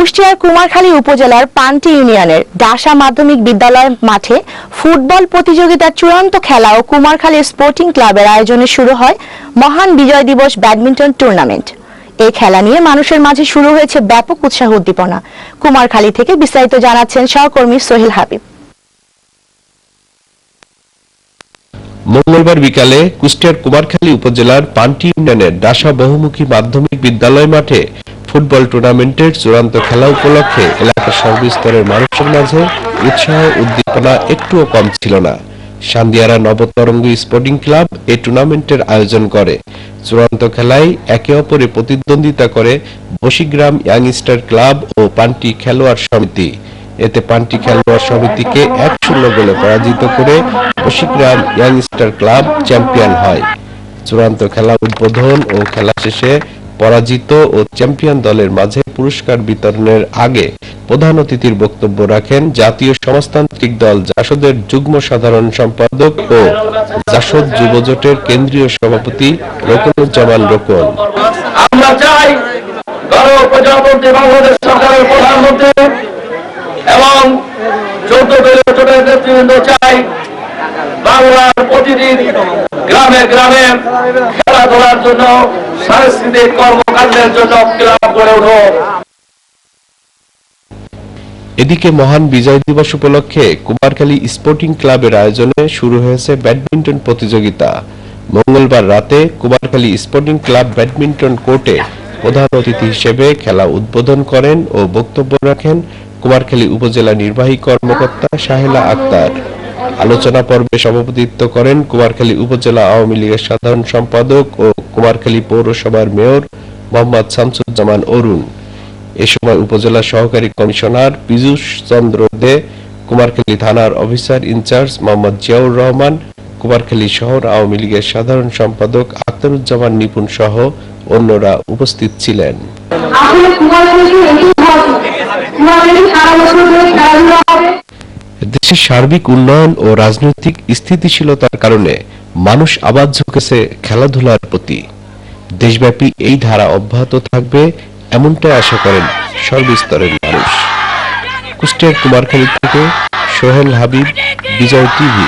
কুষ্টিয়ার কুমারখালী উপজেলার পান্টি ইউনিয়নের ডাসা মাধ্যমিক বিদ্যালয় মাঠে ফুটবল প্রতিযোগিতার চূড়ান্ত খেলা ও কুমারখালী স্পোর্টিং ক্লাবের আয়োজনে শুরু হয় মহান বিজয় দিবস ব্যাডমিন্টন টুর্নামেন্ট। এই খেলা নিয়ে মানুষের মাঝে শুরু হয়েছে ব্যাপক উৎসাহ উদ্দীপনা। কুমারখালী থেকে বিস্তারিত জানাচ্ছেন সহকর্মী সোহেল হাবিব। মঙ্গলবার বিকালে কুষ্টিয়ার কুমারখালী উপজেলার পান্টি ইউনিয়নের ডাসা বহুমুখী মাধ্যমিক বিদ্যালয় মাঠে ফুটবল টুর্নামেন্টের চূড়ান্ত খেলা উপলক্ষে এলাকার সর্বস্তরের মানুষের মাঝে উৎসাহ, উদ্দীপনা একটুও কম ছিল না। সান্দিয়ারা নবতরঙ্গ স্পোর্টিং ক্লাব এই টুর্নামেন্টের আয়োজন করে। চূড়ান্ত খেলায় একে অপরে প্রতিদ্বন্দ্বিতা করে বশিগ্রাম ইয়াংস্টার ক্লাব ও পান্টি খেলোয়াড় সমিতি। এতে পান্টি খেলোয়াড় সমিতিকে এক শূন্য গোলে পরাজিত করে বশিগ্রাম ইয়াংস্টার ক্লাব চ্যাম্পিয়ন হয়। চূড়ান্ত খেলা উদ্বোধন ও খেলা শেষে পরাজিত ও চ্যাম্পিয়ন দলের মাঝে পুরস্কার বিতরণের আগে প্রধান অতিথির বক্তব্য রাখেন জাতীয় সমাজতান্ত্রিক দল জাসদের যুগ্ম সাধারণ সম্পাদক ও জাসদ যুবজোটের কেন্দ্রীয় সভাপতি রকনুজ্জামান রকন এবং চৌদ্দ দলীয় জোটের নেতৃবৃন্দ চাই বাংলার প্রতিদিন গ্রামে গ্রামে খেলাধুলার জন্য সাংস্কৃতিক কর্মকাণ্ডের জন্য ক্লাব গড়ে উঠুক এদিকে মহান বিজয় দিবস উপলক্ষে কুমারখালী স্পোর্টিং ক্লাবের আয়োজনে শুরু হয়েছে ব্যাডমিন্টন প্রতিযোগিতা। মঙ্গলবার রাতে কুমারখালী স্পোর্টিং ক্লাব ব্যাডমিন্টন কোর্টে প্রধান অতিথি হিসেবে খেলা উদ্বোধন করেন ও বক্তব্য রাখেন কুমারখালী উপজেলা নির্বাহী কর্মকর্তা সাহেলা আক্তার। আলোচনা পর্বে সভাপতিত্ব করেন কুমারখালী উপজেলা আওয়ামী লীগের সাধারণ সম্পাদক ও কুমারখালী পৌরসভার মেয়র মোহাম্মদ শামসুজ্জামান অরুণ। এ সময় উপজেলা সহকারী কমিশনার পীযূষ চন্দ্র দে, কুমারখালী থানার officer in charge Mohammad Ziaur Rahman, Kumarkhali শহর আওয়ামী লীগের সাধারণ সম্পাদক আখতারুজ্জামান নিপুণ সহ অন্যরা উপস্থিত ছিলেন। দেশের সার্বিক উন্নয়ন ও রাজনৈতিক স্থিতিশীলতার কারণে মানুষ আবার ঝুঁকেছে খেলাধুলার প্রতি। দেশব্যাপী এই ধারা অব্যাহত থাকবে এমনটাই আশা করেন সর্বস্তরের মানুষ। কুষ্টিয়ার কুমারখালী থেকে সোহেল হাবিব, বিজয় টিভি।